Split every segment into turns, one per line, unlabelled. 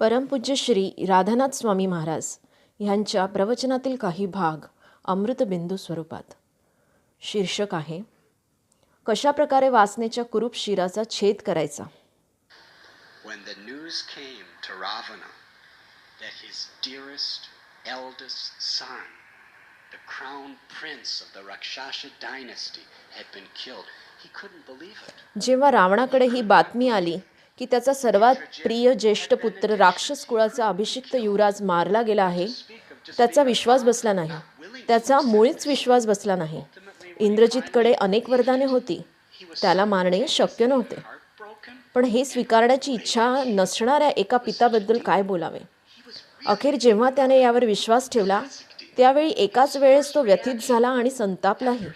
परमपूज्य श्री राधानाथ स्वामी महाराज ह्यांच्या प्रवचनातील काही भाग अमृतबिंदू स्वरूपात शीर्षक आहे कशा प्रकारे वासनेच्या कुरूप शिराचा छेद करायचा
when the news came to Ravana that his dearest, eldest son, the crown prince of the Rakshasa dynasty, had been killed, he couldn't believe it.
जेव्हा रावणाकडे ही बातमी आली की त्याचा सर्वात प्रिय ज्येष्ठ पुत्र राक्षस कुळाचा अभिषिक्त युवराज मारला गेला आहे त्याचा विश्वास बसला नाही. त्याचा मुळीच विश्वास बसला नाही. इंद्रजितकडे अनेक वरदाने होती. त्याला मारणे शक्य नव्हते. पण हे स्वीकारण्याची इच्छा नसणाऱ्या एका पिताबद्दल काय बोलावे? अखेर जेव्हा त्याने यावर विश्वास ठेवला त्यावेळी एकाच वेळेस तो व्यथित झाला आणि संतापलाही.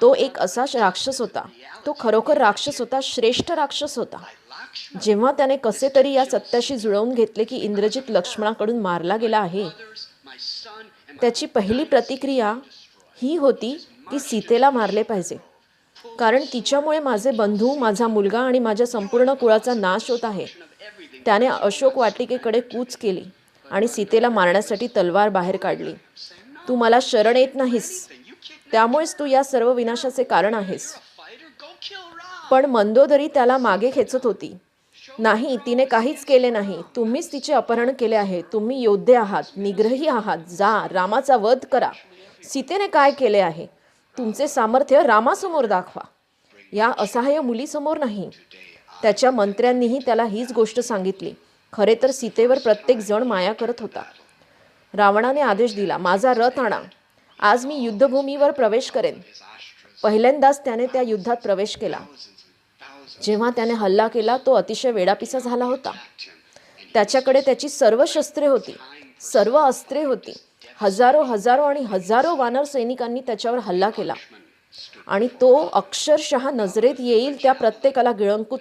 तो एक असा राक्षस होता. तो खरोखर राक्षस होता श्रेष्ठ राक्षस होता. जेव्हा त्याने कसे तरी या सत्याशी जुळवून घेतले की इंद्रजित लक्ष्मणाकडून मारला गेला आहे त्याची पहिली प्रतिक्रिया ही होती की सीतेला मारले पाहिजे. कारण तिच्यामुळे माझे बंधू माझा मुलगा आणि माझ्या संपूर्ण कुळाचा नाश होत आहे. त्याने अशोक वाटिकेकडे कूच केली आणि सीतेला मारण्यासाठी तलवार बाहेर काढली. तू मला शरण येत नाहीस. त्यामुळेच तू या सर्व विनाशाचे कारण आहेस. पण मंदोदरी त्याला मागे खेचत होती. नाही तिने काहीच केले नाही. तुम्हीच तिचे अपहरण केले आहे. तुम्ही योद्धे आहात निग्रही आहात. जा रामाचा वध करा. सीतेने काय केले आहे? तुमचे सामर्थ्य रामासमोर दाखवा. या असहाय्य मुलीसमोर नाही. त्याच्या मंत्र्यांनीही त्याला हीच गोष्ट सांगितली. खरे तर सीतेवर प्रत्येक जण माया करत होता. रावणाने आदेश दिला माझा रथ आणा. आज मी युद्धभूमीवर प्रवेश करेन. पहिल्यांदाच त्याने त्या युद्धात प्रवेश केला. जेव्हा त्याने हल्ला केला तो अतिशय वेडापिसा झाला होता. त्याच्याकडे त्याची सर्व शस्त्रे होती सर्व अस्त्रे होती. हजारो हजारो आणि हजारो वानर सैनिकांनी त्याच्यावर हल्ला केला. आणि तो अक्षरशः नजरेत येईल त्या प्रत्येकाला गिळंकृत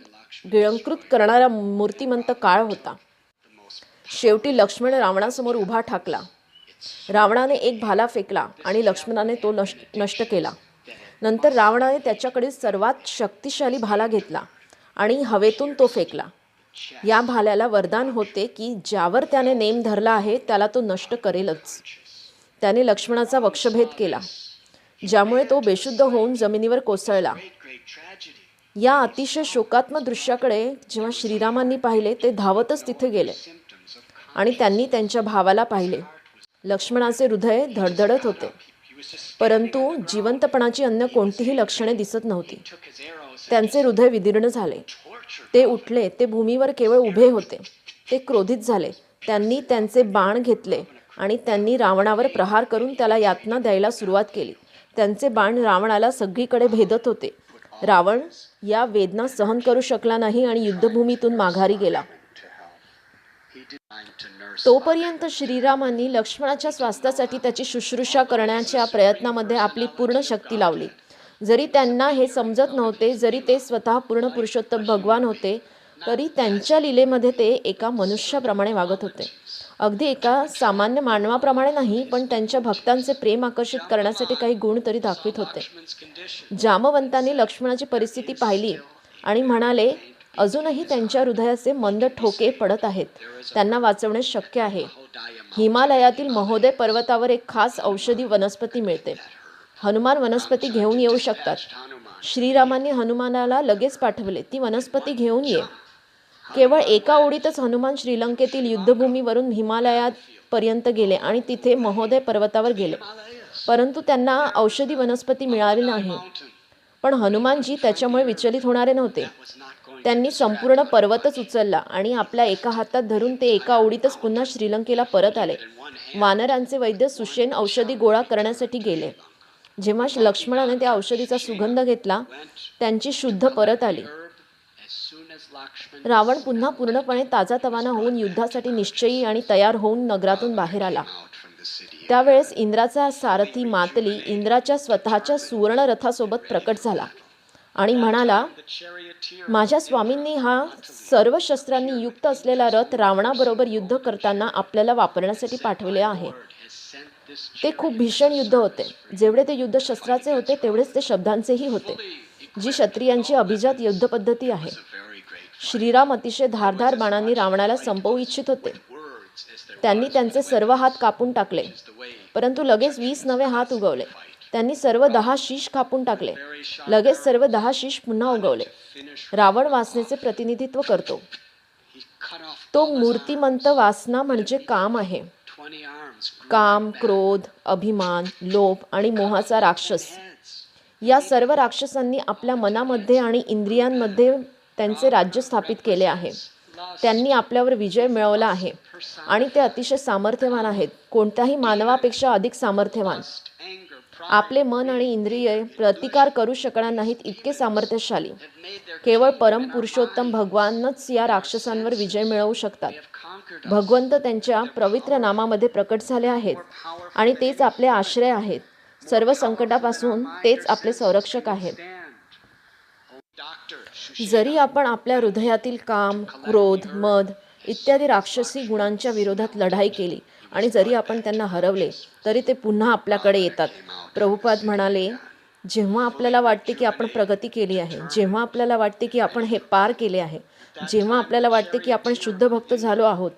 गिळंकृत करणारा मूर्तिमंत काळ होता. शेवटी लक्ष्मण रावणासमोर उभा ठाकला. रावणाने एक भाला फेकला आणि लक्ष्मणाने तो नष्ट नष्ट केला. नंतर रावणाने त्याच्याकडे सर्वात शक्तिशाली भाला घेतला. आणि हवेतून तो फेकला. या भाल्याला वरदान होते की ज्यावर त्याने नेम धरला आहे त्याला तो नष्ट करेलच. त्याने लक्ष्मणाचा वक्षभेद केला ज्यामुळे तो बेशुद्ध होऊन जमिनीवर कोसळला. या अतिशय शोकात्मक दृश्याकडे जेव्हा श्रीरामांनी पाहिले ते धावतच तिथे गेले आणि त्यांनी त्यांच्या भावाला पाहिले. लक्ष्मणाचे हृदय धडधडत होते परंतु जिवंतपणाची अन्य कोणतीही लक्षणे दिसत नव्हती. त्यांचे हृदय विदीर्ण झाले. ते उठले. ते भूमीवर केवळ उभे होते. ते क्रोधित झाले. त्यांनी त्यांचे बाण घेतले आणि त्यांनी रावणावर प्रहार करून त्याला यातना द्यायला सुरुवात केली. त्यांचे बाण रावणाला सगळीकडे भेदत होते. रावण या वेदना सहन करू शकला नाही आणि युद्धभूमीतून माघारी गेला. तोपर्यंत श्रीरामांनी लक्ष्मणाच्या स्वास्थ्यासाठी त्याची शुश्रूषा करण्याच्या प्रयत्नामध्ये आपली पूर्ण शक्ती लावली. जरी त्यांना हे समजत नव्हते जरी ते स्वतः पूर्ण पुरुषोत्तम भगवान होते तरी त्यांच्या लीलेमध्ये ते एका मनुष्याप्रमाणे वागत होते. अगदी एका सामान्य मानवाप्रमाणे नाही पण त्यांच्या भक्तांचे प्रेम आकर्षित करण्यासाठी काही गुण तरी दाखवित होते. जामवंतांनी लक्ष्मणाची परिस्थिती पाहिली आणि म्हणाले अजूनही त्यांच्या हृदयाचे मंद ठोके पडत आहेत. त्यांना वाचवणे शक्य आहे. हिमालयातील महोदय पर्वतावर एक खास औषधी वनस्पती मिळते. हनुमान वनस्पती घेऊन येऊ शकतात. श्रीरामांनी हनुमानाला लगेच पाठवले. ती वनस्पती घेऊन ये. केवळ एका ओळीतच हनुमान श्रीलंकेतील युद्धभूमीवरून हिमालयात पर्यंत गेले आणि तिथे महोदय पर्वतावर गेले. परंतु त्यांना औषधी वनस्पती मिळाली नाही. पण हनुमानजी त्याच्यामुळे विचलित होणारे नव्हते. त्यांनी संपूर्ण पर्वतच उचलला आणि आपल्या एका हातात धरून ते एका ओळीतच पुन्हा श्रीलंकेला परत आले. वानरांचे वैद्य सुशेन औषधी गोळा करण्यासाठी गेले. जेव्हा श- लक्ष्मणाने त्या औषधीचा सुगंध घेतला त्यांची शुद्ध परत आली. रावण पुन्हा पूर्णपणे ताजातवाना होऊन युद्धासाठी निश्चयी आणि तयार होऊन नगरातून बाहेर आला. त्यावेळेस इंद्राचा सारथी मातली इंद्राच्या स्वतःच्या सुवर्णरथासोबत प्रकट झाला. आणि म्हणाला माझ्या स्वामींनी हा सर्व शस्त्रांनी युक्त असलेला रथ रावणाबरोबर युद्ध करताना आपल्याला वापरण्यासाठी पाठवले आहे. ते खूप भीषण युद्ध होते. जेवढे ते युद्ध शस्त्राचे होते तेवढेच ते शब्दांचेही होते. जी क्षत्रियांची अभिजात युद्धपद्धती आहे. श्रीराम अतिशय धारधार बाणांनी रावणाला संपवू इच्छित होते. त्यांनी त्यांचे सर्व हात कापून टाकले. परंतु लगेच वीस नवे हात उगवले. त्यांनी सर्व दहा शीश कापून टाकले. लगेच सर्व दहा शीश पुन्हा उगवले. रावण वासनेचे प्रतिनिधित्व करतो. तो मूर्तिमंत वासना म्हणजे काम आहे. काम क्रोध अभिमान लोभ आणि मोहाचा राक्षस. या सर्व राक्षसांनी आपल्या मनामध्ये आणि इंद्रियांमध्ये त्यांचे राज्य स्थापित केले आहे. त्यांनी आपल्यावर विजय मिळवला आहे आणि ते अतिशय सामर्थ्यवान आहेत. कोणत्याही मानवापेक्षा अधिक सामर्थ्यवान. आपले मन आणि इंद्रिय प्रतिकार करू शकणार नाहीत इतके सामर्थ्यशाली. केवळ परम पुरुषोत्तम भगवानच या राक्षसांवर विजय मिळवू शकतात. भगवंत त्यांच्या पवित्र नामामध्ये प्रकट झाले आहेत आणि तेच आपले आश्रय आहेत. सर्व संकटापासून तेच आपले संरक्षक आहेत. जरी आपण आपल्या हृदयातील काम क्रोध मद इत्यादी राक्षसी गुणांच्या विरोधात लढाई केली. आणि जरी आपण त्यांना हरवले तरी ते पुन्हा आपल्याकडे येतात. प्रभुपाद म्हणाले जेव्हा आपल्याला वाटते की आपण प्रगती केली आहे जेव्हा आपल्याला वाटते की आपण हे पार केले आहे जेव्हा आपल्याला वाटते की आपण शुद्ध भक्त झालो आहोत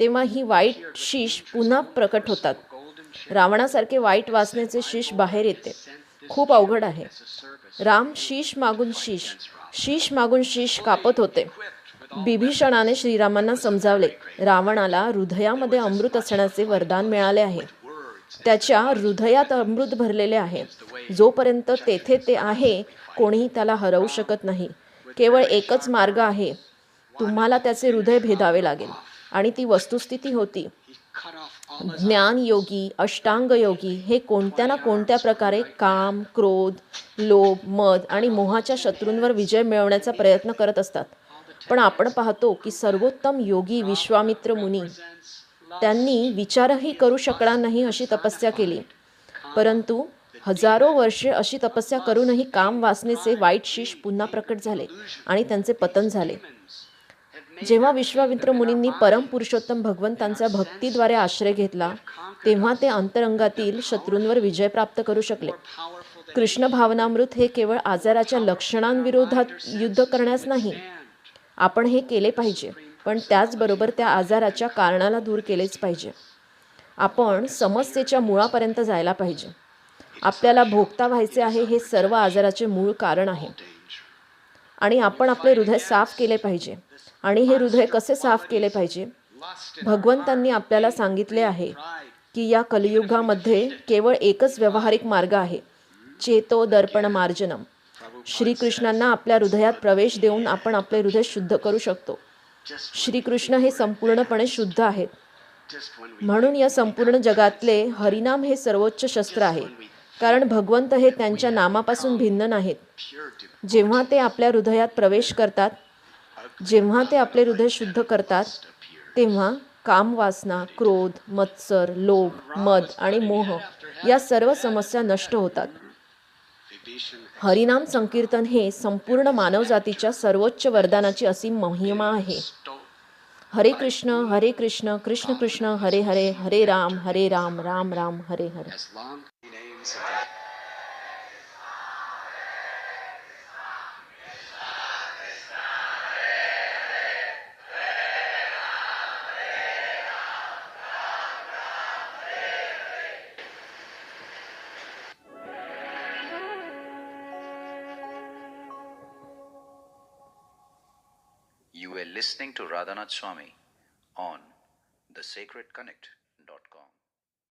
तेव्हा ही वाईट शीश पुन्हा प्रकट होतात. रावणासारखे वाईट वासनेचे शीश बाहेर येते. खूप अवघड आहे. राम शीश मागून शीश शीश मागून शीश कापत होते. बिभीषणाने श्रीरामांना समजावले. रावणाला हृदयामध्ये अमृत असण्याचे वरदान मिळाले आहे. त्याच्या हृदयात अमृत भरलेले आहे. जोपर्यंत तेथे ते आहे कोणीही त्याला हरवू शकत नाही. केवळ एकच मार्ग आहे. तुम्हाला त्याचे हृदय भेदावे लागेल. आणि ती वस्तुस्थिती होती. ज्ञान योगी अष्टांग योगी हे कोणत्या ना कोणत्या प्रकारे काम क्रोध लोभ मद आणि मोहाच्या शत्रूंवर विजय मिळवण्याचा प्रयत्न करत असतात. पण आपण पाहतो की सर्वोत्तम योगी विश्वामित्र मुनी त्यांनी विचारही करू शकणार नाही अशी तपस्या केली. परंतु हजारो वर्षे अशी तपस्या करूनही काम वासनेचे वाईट शिष पुन्हा प्रकट झाले आणि त्यांचे पतन झाले. जेव्हा विश्वामित्र मुनींनी परम पुरुषोत्तम भगवंतांचा भक्तीद्वारे आश्रय घेतला तेव्हा ते अंतरंगातील शत्रूंवर विजय प्राप्त करू शकले. कृष्ण भावनामृत हे केवळ आजाराच्या लक्षणांविरोधात युद्ध करण्यास नाही आपण हे केले पाहिजे. पण त्याचबरोबर त्या आजाराच्या कारणाला दूर केलेच पाहिजे. आपण समस्येच्या मुळापर्यंत जायला पाहिजे. आपल्याला भोगता व्हायचे आहे हे सर्व आजाराचे मूळ कारण आहे. आणि आपण आपले हृदय साफ केले पाहिजे. आणि हे हृदय कसे साफ केले पाहिजे? भगवंतांनी आपल्याला सांगितले आहे की या कलियुगामध्ये केवळ एकच व्यावहारिक मार्ग आहे. चेतो दर्पण मार्जनम. श्रीकृष्णांना आपल्या हृदयात प्रवेश देऊन आपण आपले हृदय शुद्ध करू शकतो. श्रीकृष्ण हे संपूर्णपणे शुद्ध आहेत. म्हणून या संपूर्ण जगातले हरिनाम हे सर्वोच्च शस्त्र आहे. कारण भगवंत हे त्यांच्या नामापासून भिन्न नाहीत. जेव्हा ते आपल्या हृदयात प्रवेश करतात जेव्हा ते आपले हृदय शुद्ध करतात तेव्हा कामवासना क्रोध मत्सर लोभ मद आणि मोह या सर्व समस्या नष्ट होतात. हरिनाम संकीर्तन हे संपूर्ण मानवजातीच्या सर्वोच्च वरदानाची असीम महिमा आहे. हरे कृष्ण हरे कृष्ण कृष्ण कृष्ण हरे हरे हरे राम हरे Ram Ram Ram Hare Hare.
Listening to Radhanath Swami on The Sacred Connect.